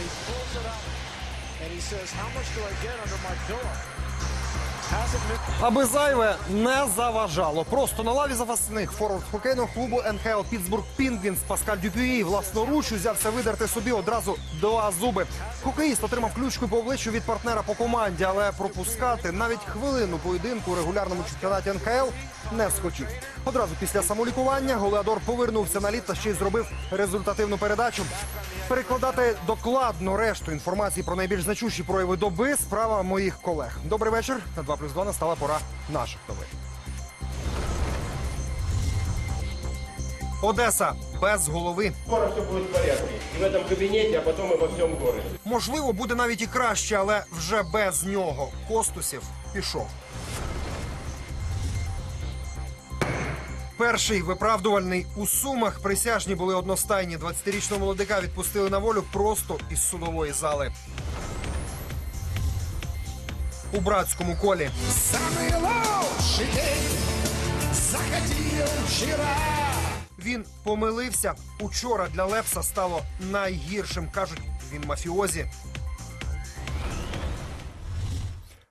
He pulls it up and he says, How much do I get under my pillow? Аби зайве не заважало. Просто на лаві запасних форвард хокейного клубу НХЛ Пітсбург Пінгвінс Паскаль Дюпюї власноруч узявся видерти собі одразу два зуби. Хокеїст отримав ключку по обличчю від партнера по команді, але пропускати навіть хвилину поєдинку у регулярному чемпіонаті НХЛ не схотів. Одразу після самолікування Голеадор повернувся на лід та ще й зробив результативну передачу. Перекладати докладно решту інформації про найбільш значущі прояви доби справа моїх колег. Добрий вечір. На 2 плюс 2 настала пора наших новин. Одеса без голови. Скоро все будет в порядке. И в этом кабинете, а потом и во всем городе. Можливо, буде навіть і краще, але вже без нього. Костусів пішов. Перший виправдувальний у сумах присяжні були одностайні. 20-річного молодика відпустили на волю просто із судової зали. У братському колі Самый лучший день заходил вчера. він помилився. Учора для Лепса стало найгіршим. кажуть, він мафіозі.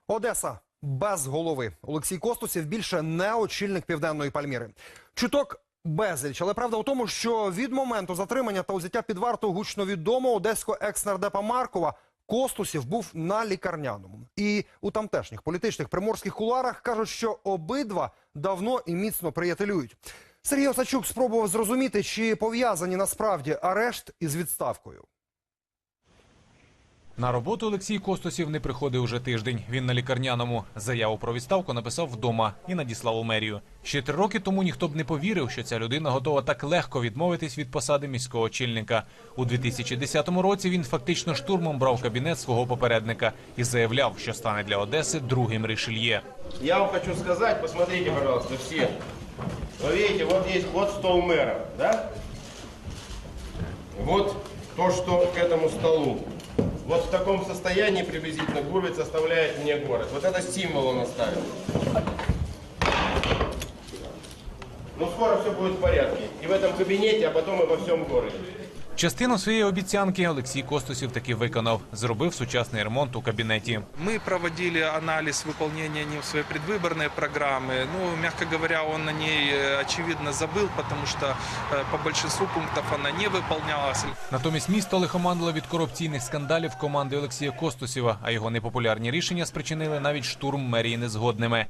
Одеса без голови. Олексій Костусів більше не очільник південної Пальміри. Чуток безліч, але правда у тому, що від моменту затримання та узяття під варту гучно відомо одеського екс-нардепа Маркова Костусів був на лікарняному. І у тамтешніх політичних приморських куларах кажуть, що обидва давно і міцно приятелюють. Сергій Осачук спробував зрозуміти, чи пов'язані насправді арешт із відставкою. На роботу Олексій Костусів не приходив уже тиждень. Він на лікарняному заяву про відставку написав вдома і надіслав у мерію. Ще три роки тому ніхто б не повірив, що ця людина готова так легко відмовитись від посади міського очільника. У 2010 році він фактично штурмом брав кабінет свого попередника і заявляв, що стане для Одеси другим рішельє. Я вам хочу сказать, посмотрите, пожалуйста, все. Вы видите, вот есть вот стол мэра, да? Вот то, что к этому столу. Вот в таком состоянии приблизительно Гурвиц оставляет мне город. Вот это символ он оставил. Ну, скоро все будет в порядке. И в этом кабинете, а потом и во всем городе. Частину своєї обіцянки Олексій Костусів таки виконав. Зробив сучасний ремонт у кабінеті. Мы проводили анализ выполнения не своей предвыборной программы. Ну, мягко говоря, он на ней, э, очевидно, забыл, потому что э, по большинству пунктов она не выполнялась. Натомість місто лихоманило від корупційних скандалів команди Олексія Костусєва, а його непопулярні рішення спричинили навіть штурм мерії незгодними.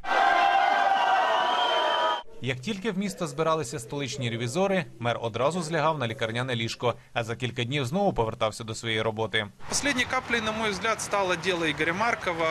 Як тільки в місто збиралися столичні ревізори, мер одразу злягав на лікарняне ліжко, а за кілька днів знову повертався до своєї роботи. Последней каплей, на мой взгляд, стало дело Игоря Маркова.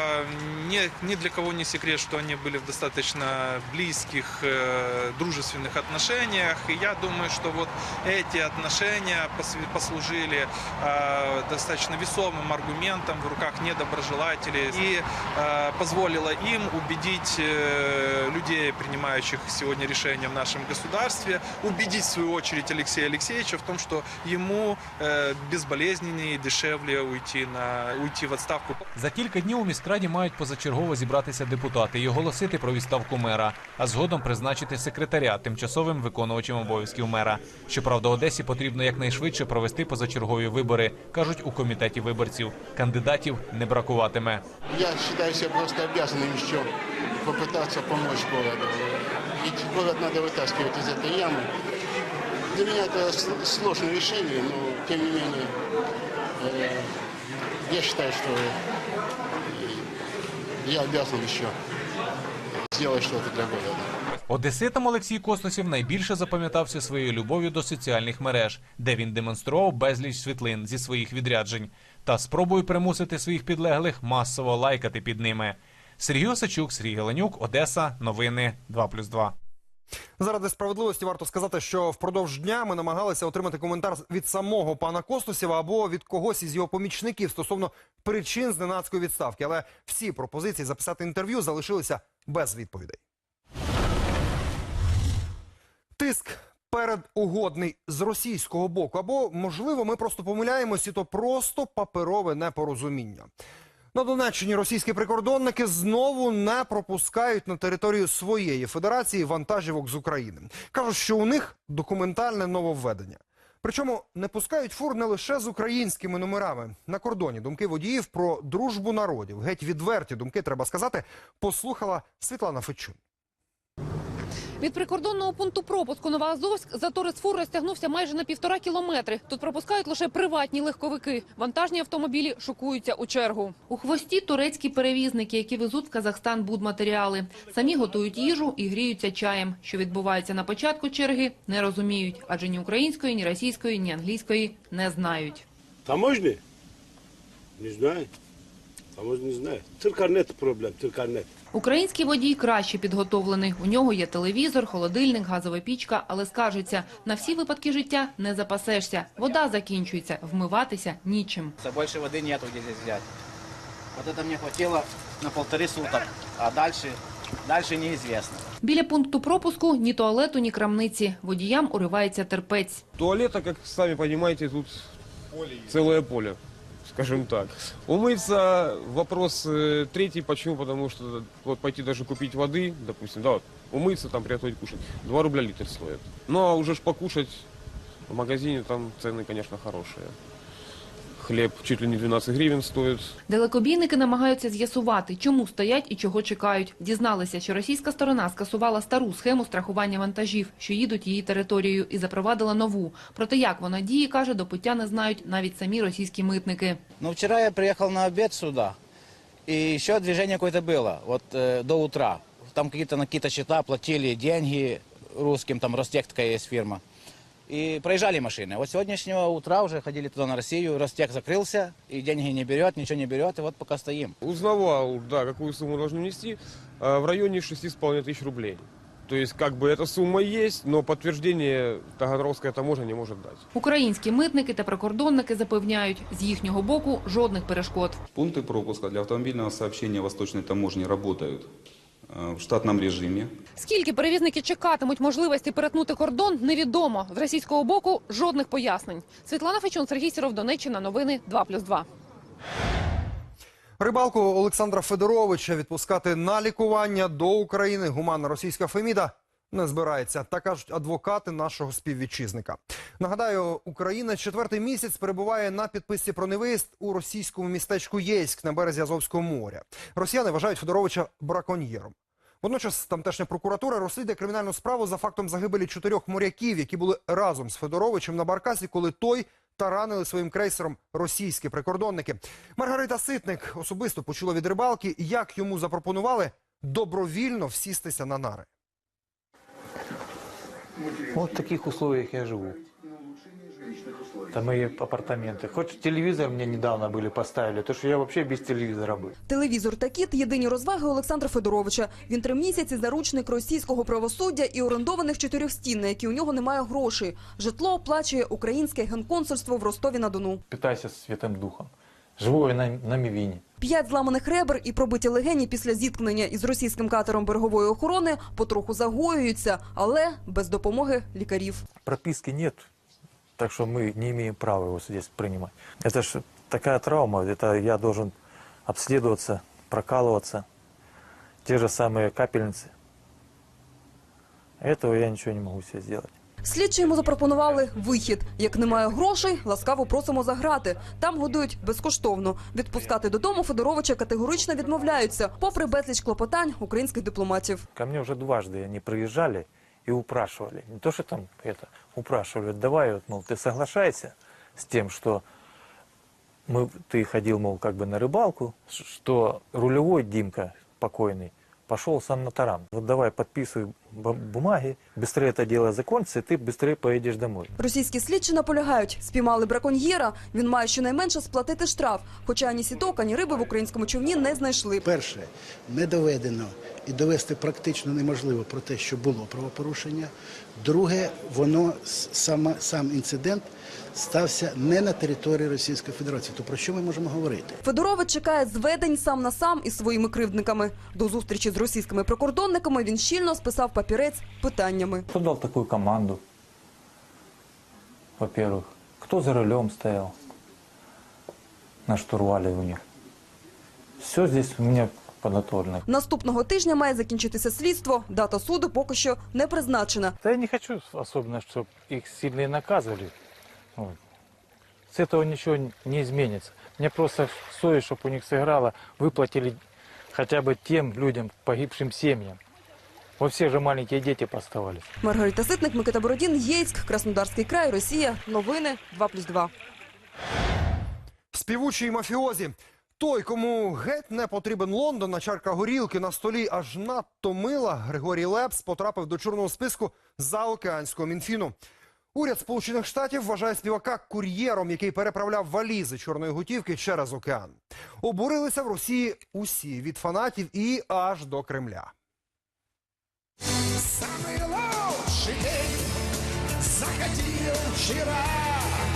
Не, ни для кого не секрет, что они были в достаточно близких, э, дружественных отношениях. И я думаю, что вот эти отношения посве- послужили э, достаточно весомым аргументом в руках недоброжелателей и э, позволило им убедить э, людей, принимающих сегодня решения в нашем государстве, убедить в свою очередь Алексея Алексеевича в том, что ему э, безболезненнее и дешевле уйти, на, уйти в отставку. За кілька днів у міськраді мають позачергово зібратися депутати і оголосити про відставку мера, а згодом призначити секретаря тимчасовим виконувачем обов'язків мера. Щоправда, Одесі потрібно якнайшвидше провести позачергові вибори, кажуть у комітеті виборців. Кандидатів не бракуватиме. Я считаю себя просто обязанным еще попытаться помочь городу. Ведь город надо вытаскивать из этой ямы. Для меня это с- сложное решение, но тем не менее э, я считаю, что э, я обязан еще сделать что-то для города. Одеситам Олексій Костусів найбільше запам'ятався своєю любов'ю до соціальних мереж, де він демонстрував безліч світлин зі своїх відряджень та спробою примусити своїх підлеглих масово лайкати під ними. Сергій Осачук, Сергій Галенюк, Одеса. Новини 2+,2. Заради справедливості варто сказати, що впродовж дня ми намагалися отримати коментар від самого пана Костусєва або від когось із його помічників стосовно причин зненацької відставки. Але всі пропозиції записати інтерв'ю залишилися без відповідей. Тиск передугодний з російського боку, або можливо, ми просто помиляємось, і то просто паперове непорозуміння. На Донеччині російські прикордонники знову не пропускають на територію своєї федерації вантажівок з України. Кажуть, що у них документальне нововведення. Причому не пускають фур не лише з українськими номерами. На кордоні думки водіїв про дружбу народів. Геть відверті думки, треба сказати, послухала Світлана Фечун. Від прикордонного пункту пропуску Новоазовськ затор із фур розтягнувся майже на півтора кілометри. Тут пропускають лише приватні легковики. Вантажні автомобілі шукуються у чергу. У хвості турецькі перевізники, які везуть в Казахстан будматеріали. Самі готують їжу і гріються чаєм. Що відбувається на початку черги, не розуміють, адже ні української, ні російської, ні англійської не знають. Таможни? Не знаю. Таможни не знаю. Только нет проблем, только нет. Український водій краще підготовлений. У нього є телевізор, холодильник, газова пічка, але скажеться, на всі випадки життя не запасешся. Вода закінчується, вмиватися нічим. Больше воды нету где здесь взять. Вот это мне хватило на полторы суток, а дальше, дальше неизвестно. Біля пункту пропуску ні туалету, ні крамниці. Водіям уривається терпець. Туалета, как сами понимаете, тут целое поле, скажем так. Умыться вопрос э, третий. Почему? Потому что вот пойти даже купить воды, допустим, да, вот, умыться, там приготовить кушать, 2 рубля литр стоит. Ну а уже ж покушать в магазине там цены, конечно, хорошие. Хлеб чуть ли не 12 гривен стоит. Далекобійники намагаються з'ясувати, чому стоять і чого чекають. Дізналися, що російська сторона скасувала стару схему страхування вантажів, що їдуть її територією, і запровадила нову. Проте як вона діє, каже, до пуття не знають навіть самі російські митники. Но вчера я приехал на обед сюда, и еще движение какое-то было, вот э, до утра. Там какие-то на какие-то счета платили деньги русским, там Ростех такая есть фирма И проезжали машины. Вот с сегодняшнего утра уже ходили туда на Россию, Ростех закрылся, и деньги не берет, ничего не берет, и вот пока стоим. Узнавал, да, какую сумму должны внести, а, в районе 6,5 тысяч рублей. То есть, как бы эта сумма есть, но подтверждение Таганровская таможня не может дать. Українські митники та прикордонники запевняють, з їхнього боку жодних перешкод. Пункты пропуска для автомобильного сообщения Восточной таможни работают э, в штатному режимі. Скільки перевізники чекатимуть можливості перетнути кордон, невідомо. З російського боку жодних пояснень. Світлана Фечун, Сергій Сіров, Донеччина. Новини 2+,2. Рибалку Олександра Федоровича відпускати на лікування до України гуманна російська Феміда не збирається. Так кажуть адвокати нашого співвітчизника. Нагадаю, Україна четвертий місяць перебуває на підписці про невиїзд у російському містечку Єйськ на березі Азовського моря. Росіяни вважають Федоровича браконьєром. Водночас тамтешня прокуратура розслідує кримінальну справу за фактом загибелі чотирьох моряків, які були разом з Федоровичем на баркасі, коли той таранили своїм крейсером російські прикордонники. Маргарита Ситник особисто почула від рибалки, як йому запропонували добровільно всістися на нари. Вот в таких условиях я живу. Это мои апартаменты. Хоть телевизор мне недавно были поставили, то что я вообще без телевизора был. Телевізор та кіт – єдині розваги Олександра Федоровича. Він три місяці заручник російського правосуддя і орендованих чотирьох стін, на які у нього немає грошей. Житло оплачує українське генконсульство в Ростові-на-Дону. Питайся святым духом. Живу я на, на Мивине. П'ять зламаних ребер і пробиті легені після зіткнення із російським катером берегової охорони потроху загоюються, але без допомоги лікарів. Прописки нет, так что мы не имеем права его здесь принимать. Это же такая травма, это я должен обследоваться, прокалываться. Те же самые капельницы. Этого я ничего не могу себе сделать. Слідчі йому запропонували вихід. Як немає грошей, ласкаво просимо заграти. Там годують безкоштовно. Відпускати додому Федоровича категорично відмовляються, попри безліч клопотань українських дипломатів. Ко мне уже дважды они приезжали и упрашивали. Не то, что там это, упрашивали, давай, вот, мол, ты соглашайся с тем, что мы, ты ходил, мол, как бы на рыбалку, ш- что рулевой Димка покойный пошел сам на таран. Вот давай подписывай бу- бумаги, быстрее это дело закончится, и ты быстрее поедешь домой. Російські слідчі наполягають, спіймали браконьєра. Він має щонайменше сплатити штраф. Хоча ані сіток, ані риби в українському човні не знайшли. Перше, не доведено і довести практично неможливо про те, що було правопорушення. Друге, воно с- сама, сам інцидент стався не на території Російської Федерації. То про що ми можемо говорити? Федорович чекає зведень сам на сам із своїми кривдниками. До зустрічі з російськими прикордонниками він щільно списав папірець питаннями. Кто дал такую команду? Во-первых, кто за рулем стоял на штурвале у них? Все здесь у меня подготовлено. Наступного тижня має закінчитися слідство. Дата суду поки що не призначена. Да я не хочу особенно, чтобы их сильно и наказывали. Вот. С этого ничего не изменится. Мне просто стоит, чтобы у них сыграло, выплатили хотя бы тем людям, погибшим семьям. Во всех же маленькие дети поставались. Маргарита Ситник, Микита Бородін, Єйськ, Краснодарський край, Росія. Новини 2+,2. Співучий мафіозі. Той, кому геть не потрібен Лондон, а чарка горілки на столі аж надто мила, Григорій Лепс потрапив до чорного списку заокеанського мінфіну. Уряд Сполучених Штатів вважає співака кур'єром, який переправляв валізи чорної готівки через океан. Обурилися в Росії усі від фанатів і аж до Кремля. Самый лучший день заходил вчера.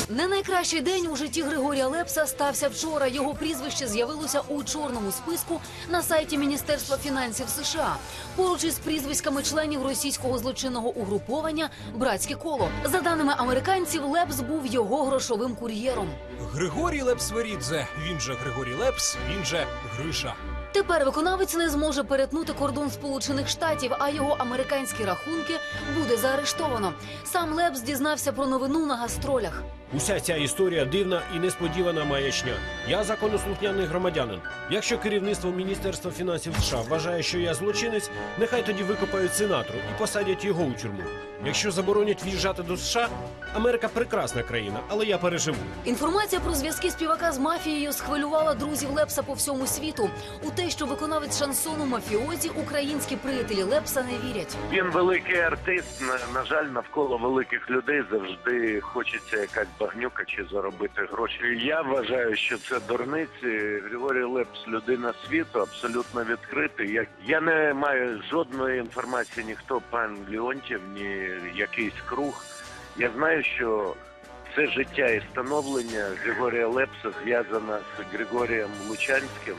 Не найкращий день у житті Григорія Лепса стався вчора. Його прізвище з'явилося у чорному списку на сайті Міністерства фінансів США. Поруч із прізвиськами членів російського злочинного угруповання Братське коло. За даними американців, Лепс був його грошовим кур'єром. Григорій Лепс-Верідзе, він же Григорій Лепс, він же Гриша. Тепер виконавець не зможе перетнути кордон Сполучених Штатів, а його американські рахунки буде заарештовано. Сам Лепс дізнався про новину на гастролях. Уся ця історія дивна і несподівана маячня. Я законослухняний громадянин. Якщо керівництво Міністерства фінансів США вважає, що я злочинець, нехай тоді викопають сенатору і посадять його у тюрму. Якщо заборонять в'їжджати до США, Америка прекрасна країна, але я переживу. Інформація про зв'язки співака з мафією схвилювала друзів Лепса по всьому світу. У що виконавець шансону мафіозі, українські приятелі Лепса не вірять. Він великий артист. На, жаль, навколо великих людей завжди хочеться якась багнюка чи заробити гроші. Я вважаю, що це дурниці. Григорій Лепс людина світу, абсолютно відкритий. Я, я не маю жодної інформації, ніхто пан Леонтів, ні якийсь круг. Я знаю, що це життя і становлення Григорія Лепса зв'язано з Григорієм Лучанським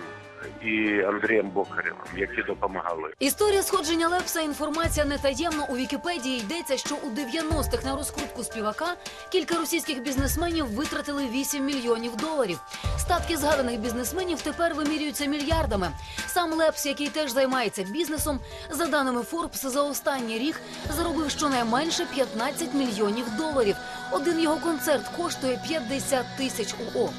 і Андрієм Бокарєвим, які допомагали. Історія сходження Лепса інформація не таємно. У Вікіпедії йдеться, що у 90-х на розкрутку співака кілька російських бізнесменів витратили 8 мільйонів доларів. Статки згаданих бізнесменів тепер вимірюються мільярдами. Сам Лепс, який теж займається бізнесом, за даними Forbes, за останній рік заробив щонайменше 15 мільйонів доларів. Один його концерт коштує 50 тисяч УО.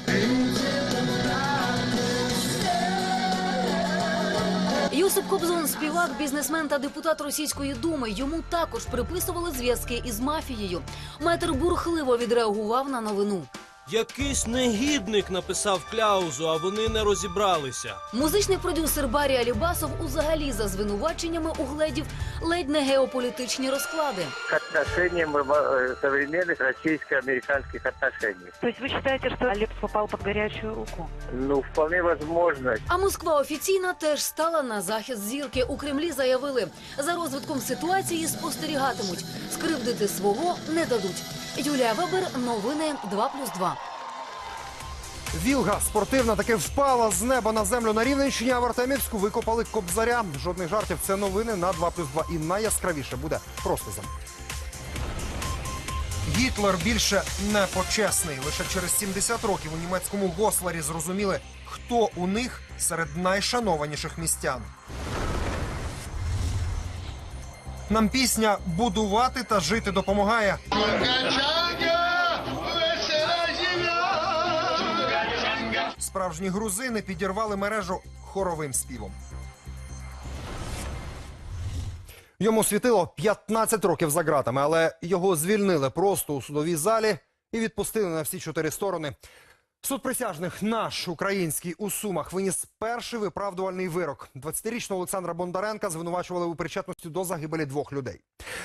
Юсип Кобзон, співак, бізнесмен та депутат російської думи. Йому також приписували зв'язки із мафією. Метр бурхливо відреагував на новину. Якийсь негідник написав кляузу, а вони не розібралися. Музичний продюсер Барі Алібасов узагалі за звинуваченнями угледів ледь не геополітичні розклади. к отношениям э, современных российско-американских отношений. То есть вы считаете, что Лепс попал под горячую руку? Ну, вполне возможно. А Москва офіційно теж стала на захист зірки. У Кремлі заявили, за розвитком ситуації спостерігатимуть. Скривдити свого не дадуть. Юлія Вебер, новини 2+,2. Вілга спортивна таки впала з неба на землю на Рівненщині, а в Артемівську викопали кобзаря. Жодних жартів. Це новини на 2 плюс 2. І найяскравіше буде просто за. Гітлер більше не почесний. Лише через 70 років у німецькому Госларі зрозуміли, хто у них серед найшанованіших містян. Нам пісня будувати та жити допомагає. Справжні грузини підірвали мережу хоровим співом. Йому світило 15 років за ґратами, але його звільнили просто у судовій залі і відпустили на всі чотири сторони. Суд присяжних наш український у Сумах виніс перший виправдувальний вирок. 20-річного Олександра Бондаренка звинувачували у причетності до загибелі двох людей.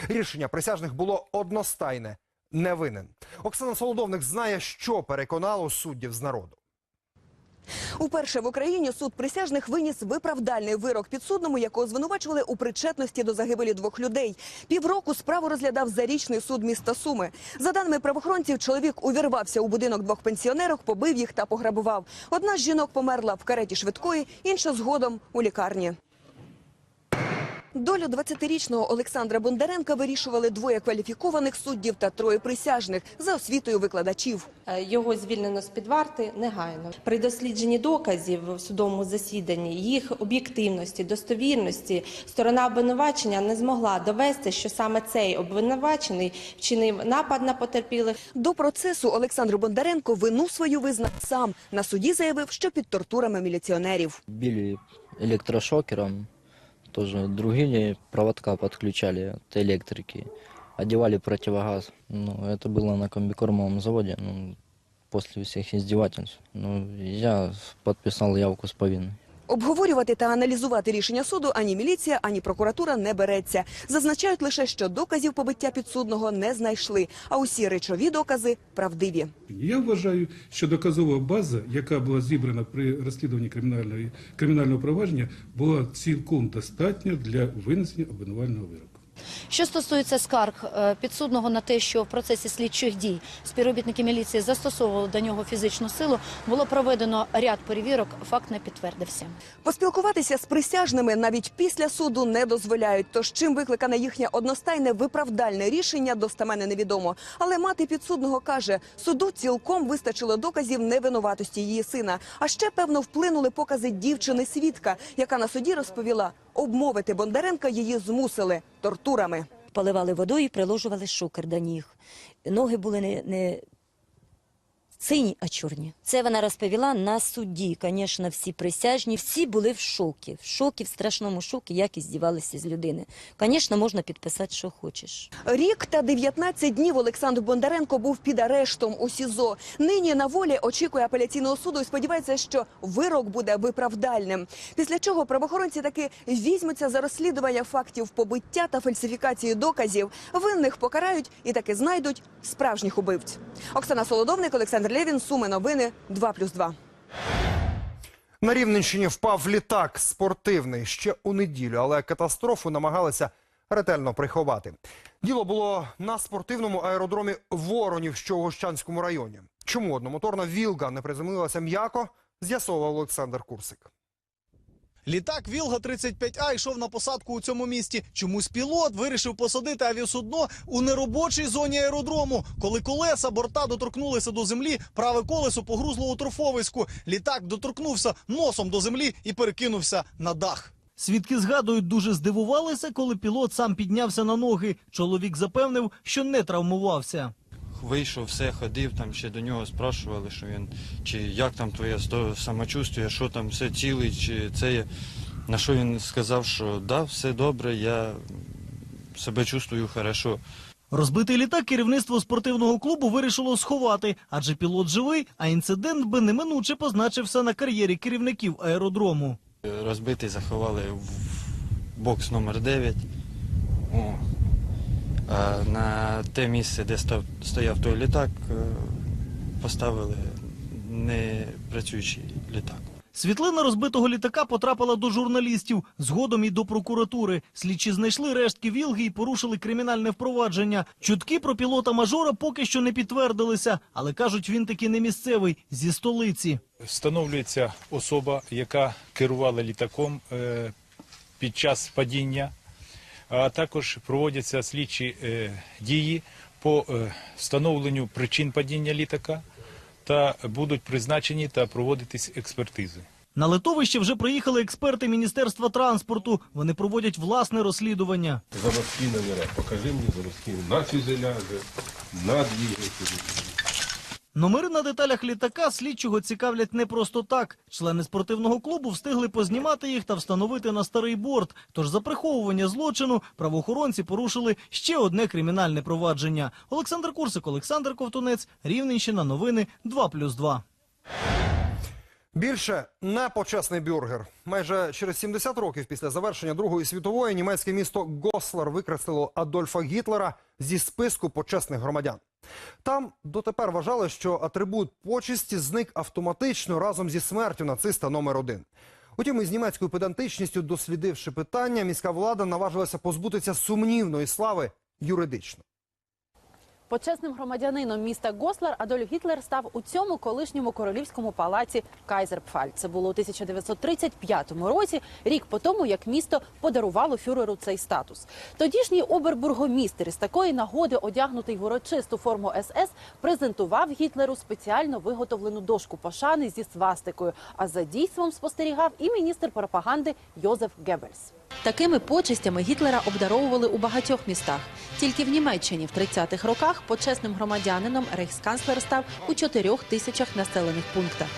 Рішення присяжних було одностайне не винен. Оксана Солодовник знає, що переконало суддів з народу. Уперше в Україні суд присяжних виніс виправдальний вирок підсудному, якого звинувачували у причетності до загибелі двох людей. Півроку справу розглядав зарічний суд міста Суми. За даними правоохоронців, чоловік увірвався у будинок двох пенсіонерок, побив їх та пограбував. Одна з жінок померла в кареті швидкої, інша згодом у лікарні. Долю 20-річного Олександра Бондаренка вирішували двоє кваліфікованих суддів та троє присяжних за освітою викладачів. Е, Його звільнено з під варти негайно. При дослідженні доказів в судовому засіданні, їх об'єктивності, достовірності, сторона обвинувачення не змогла довести, що саме цей обвинувачений вчинив напад на потерпілих. До процесу Олександр Бондаренко вину свою визнав сам. На суді заявив, що під тортурами міліціонерів. Били электрошокером, тоже другие проводка подключали от электрики, одевали противогаз. Ну, это было на комбикормовом заводе, ну, после всех издевательств. Ну, я подписал явку с повинной. Обговорювати та аналізувати рішення суду ані міліція, ані прокуратура не береться. Зазначають лише, що доказів побиття підсудного не знайшли, а усі речові докази правдиві. Я вважаю, що доказова база, яка була зібрана при розслідуванні кримінальної, кримінального провадження, була цілком достатня для винесення обвинувального вироку. Що стосується скарг е, підсудного на те, що в процесі слідчих дій співробітники міліції застосовували до нього фізичну силу, було проведено ряд перевірок, факт не підтвердився. Поспілкуватися з присяжними навіть після суду не дозволяють. Тож чим викликане їхнє одностайне виправдальне рішення, достаменне невідомо. Але мати підсудного каже, суду цілком вистачило доказів невинуватості її сина. А ще певно вплинули покази дівчини свідка, яка на суді розповіла, обмовити Бондаренка її змусили тортурами. Поливали водою і приложували шокер до ніг. Ноги були не, не сині, а чорні. Це вона розповіла на суді. Звісно, всі присяжні, всі були в шокі. В шокі, в страшному шокі, як і здівалися з людини. Звісно, можна підписати, що хочеш. Рік та 19 днів Олександр Бондаренко був під арештом у СІЗО. Нині на волі очікує апеляційного суду і сподівається, що вирок буде виправдальним. Після чого правоохоронці таки візьмуться за розслідування фактів побиття та фальсифікації доказів. Винних покарають і таки знайдуть справжніх убивць. Оксана Солодовник, Олександр Лєвін, Суми новини 2+,2. На Рівненщині впав літак спортивний ще у неділю, але катастрофу намагалися ретельно приховати. Діло було на спортивному аеродромі Воронів, що у Гощанському районі. Чому одномоторна вілга не приземлилася м'яко, з'ясовував Олександр Курсик. Літак Вілга 35А йшов на посадку у цьому місті. Чомусь пілот вирішив посадити авіасудно у неробочій зоні аеродрому. Коли колеса борта доторкнулися до землі, праве колесо погрузло у торфовиську. Літак доторкнувся носом до землі і перекинувся на дах. Свідки згадують, дуже здивувалися, коли пілот сам піднявся на ноги. Чоловік запевнив, що не травмувався. Вийшов, все ходив, там ще до нього спрашували, що він, чи як там твоє самочувствие, що там все цілий, чи це є. На що він сказав, що да, все добре, я себе чувствую хорошо. Розбитий літак керівництво спортивного клубу вирішило сховати, адже пілот живий, а інцидент би неминуче позначився на кар'єрі керівників аеродрому. Розбитий заховали в бокс номер 9. О. А на те місце, де став, стояв той літак, е, поставили непрацюючий літак. Світлина розбитого літака потрапила до журналістів, згодом і до прокуратури. Слідчі знайшли рештки вілги і порушили кримінальне впровадження. Чутки про пілота-мажора поки що не підтвердилися, але кажуть, він таки не місцевий, зі столиці. Встановлюється особа, яка керувала літаком е, під час падіння, а також проводяться слідчі е, дії по е, встановленню причин падіння літака та будуть призначені та проводитись експертизи. На литовище вже приїхали експерти Міністерства транспорту. Вони проводять власне розслідування. Заводские номера. Покажи мне заводские. На фюзеляже, на двигателе. Номери на деталях літака слідчого цікавлять не просто так. Члени спортивного клубу встигли познімати їх та встановити на старий борт. Тож за приховування злочину правоохоронці порушили ще одне кримінальне провадження. Олександр Курсик, Олександр Ковтунець, Рівненщина, новини 2+,2. Більше не почесний бюргер. Майже через 70 років після завершення Другої світової німецьке місто Гослер викреслило Адольфа Гітлера зі списку почесних громадян. Там дотепер вважали, що атрибут почесті зник автоматично разом зі смертю нациста номер один. Утім, із німецькою педантичністю, дослідивши питання, міська влада наважилася позбутися сумнівної слави юридично. Почесним громадянином міста Гослар Адольф Гітлер став у цьому колишньому королівському палаці Кайзерпфаль. Це було у 1935 році, рік по тому, як місто подарувало фюреру цей статус. Тодішній обербургомістер із такої нагоди, одягнутий в урочисту форму СС, презентував Гітлеру спеціально виготовлену дошку пошани зі свастикою. А за дійством спостерігав і міністр пропаганди Йозеф Геббельс. Такими почестями Гітлера обдаровували у багатьох містах. Тільки в Німеччині в 30-х роках почесним громадянином рейхсканцлер став у чотирьох тисячах населених пунктах.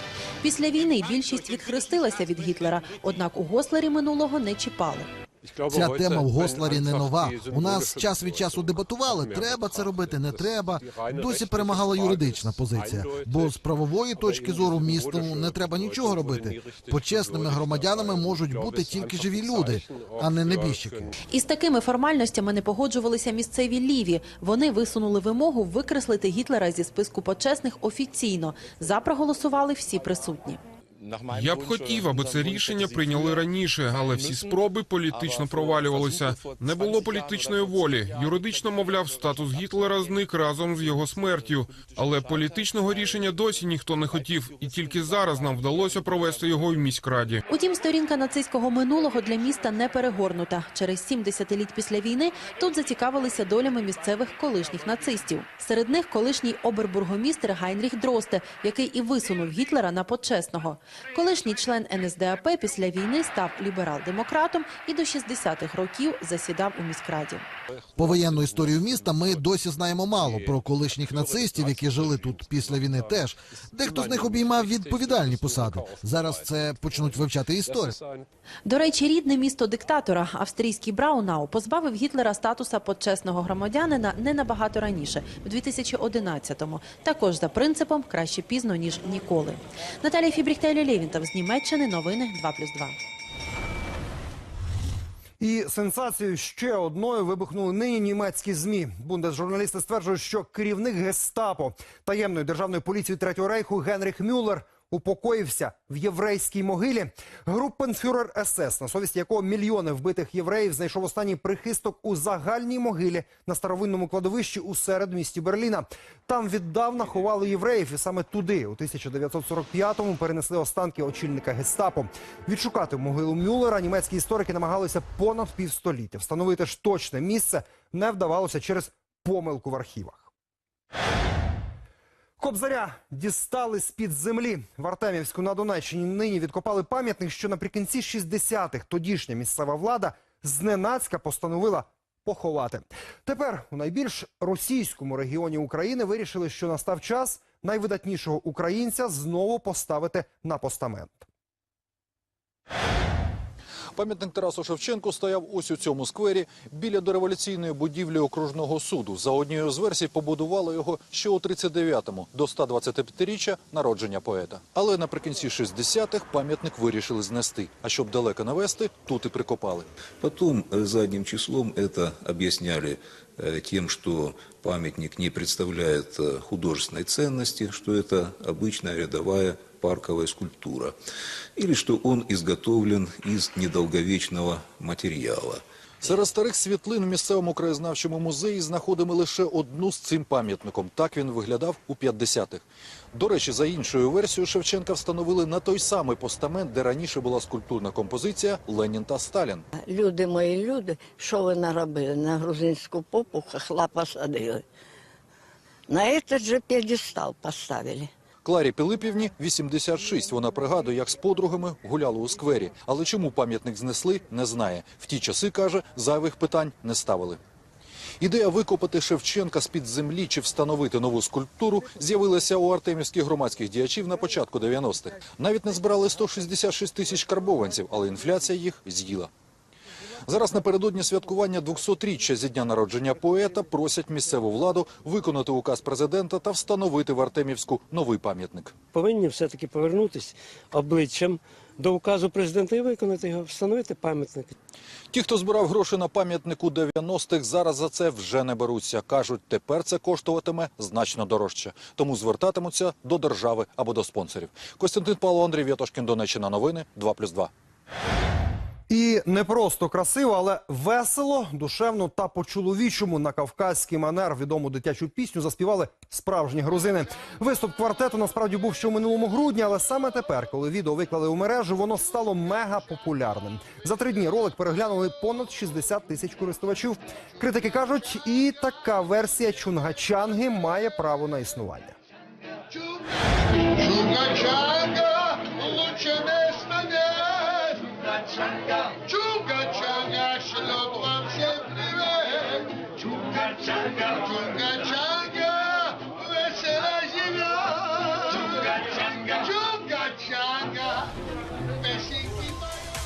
Після війни більшість відхрестилася від Гітлера, однак у Гослері минулого не чіпали. Ця тема в Госларі не нова. У нас час від часу дебатували, треба це робити, не треба. Досі перемагала юридична позиція. Бо з правової точки зору місту не треба нічого робити. Почесними громадянами можуть бути тільки живі люди, а не небіжчики. Із такими формальностями не погоджувалися місцеві ліві. Вони висунули вимогу викреслити Гітлера зі списку почесних офіційно. За проголосували всі присутні. Я б хотів, аби це рішення прийняли раніше, але всі спроби політично провалювалися. Не було політичної волі. Юридично, мовляв, статус Гітлера зник разом з його смертю. Але політичного рішення досі ніхто не хотів, і тільки зараз нам вдалося провести його в міськраді. Утім, сторінка нацистського минулого для міста не перегорнута. Через сім десятиліть після війни тут зацікавилися долями місцевих колишніх нацистів. Серед них колишній обербургомістер Гайнріх Дросте, який і висунув Гітлера на почесного. Колишній член НСДАП після війни став ліберал-демократом і до 60-х років засідав у міськраді. Повоєнну історію міста ми досі знаємо мало про колишніх нацистів, які жили тут після війни. Теж дехто з них обіймав відповідальні посади. Зараз це почнуть вивчати історію. До речі, рідне місто диктатора, австрійський Браунау, позбавив Гітлера статуса почесного громадянина не набагато раніше, в 2011-му. Також за принципом краще пізно ніж ніколи. Наталія Фібріхтелі Лєвінтов з Німеччини. Новини 2+,2. І сенсацією ще одною вибухнули нині німецькі змі. Бундесжурналісти стверджують, що керівник гестапо таємної державної поліції Третього рейху Генріх Мюллер упокоївся в єврейській могилі. Группенфюрер СС, на совісті якого мільйони вбитих євреїв знайшов останній прихисток у загальній могилі на старовинному кладовищі у середмісті Берліна. Там віддавна ховали євреїв, і саме туди, у 1945-му, перенесли останки очільника гестапо. Відшукати могилу Мюллера німецькі історики намагалися понад півстоліття. Встановити ж точне місце не вдавалося через помилку в архівах. Кобзаря дістали з-під землі. В Артемівську на Донеччині нині відкопали пам'ятник, що наприкінці 60-х тодішня місцева влада зненацька постановила поховати. Тепер у найбільш російському регіоні України вирішили, що настав час найвидатнішого українця знову поставити на постамент. Пам'ятник Тарасу Шевченку стояв ось у цьому сквері біля дореволюційної будівлі окружного суду. За однією з версій побудували його ще у 39-му, до 125-річчя народження поета. Але наприкінці 60-х пам'ятник вирішили знести. А щоб далеко навести, тут і прикопали. Потом э, задним числом это объясняли э, тем, что памятник не представляет э, художественной ценности, что это обычная рядовая парковая скульптура, или что он изготовлен из недолговечного материала. Серед старих світлин в місцевому краєзнавчому музеї знаходимо лише одну з цим пам'ятником. Так він виглядав у 50-х. До речі, за іншою версією Шевченка встановили на той самий постамент, де раніше була скульптурна композиція Ленін та Сталін. Люди мої люди, що ви наробили? На грузинську попу хохла посадили. На этот же п'єдестал поставили. Кларі Пилипівні 86. Вона пригадує, як з подругами гуляли у сквері. Але чому пам'ятник знесли, не знає. В ті часи, каже, зайвих питань не ставили. Ідея викопати Шевченка з-під землі чи встановити нову скульптуру з'явилася у артемівських громадських діячів на початку 90-х. Навіть не збирали 166 тисяч карбованців, але інфляція їх з'їла. Зараз напередодні святкування 200-річчя зі дня народження поета просять місцеву владу виконати указ президента та встановити в Артемівську новий пам'ятник. повинні все-таки повернутися обличчям до указу президента і виконати його, встановити пам'ятник. Ті, хто збирав гроші на пам'ятник у 90-х, зараз за це вже не беруться. Кажуть, тепер це коштуватиме значно дорожче. Тому звертатимуться до держави або до спонсорів. Костянтин Павло, Андрій Вєтошкін, Донеччина. Новини 2+,2. І не просто красиво, але весело, душевно та по-чоловічому на кавказький манер відому дитячу пісню заспівали справжні грузини. Виступ квартету насправді був ще у минулому грудні, але саме тепер, коли відео виклали у мережу, воно стало мега популярним. За три дні ролик переглянули понад 60 тисяч користувачів. Критики кажуть, і така версія Чунгачанги має право на існування. Чунга-чанга,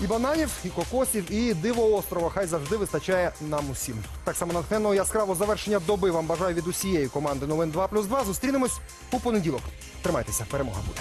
І бананів, і кокосів, і диво острова. Хай завжди вистачає нам усім. Так само натхненного яскравого завершення доби вам бажаю від усієї команди новин 2+,2. Зустрінемось у понеділок. Тримайтеся, перемога буде.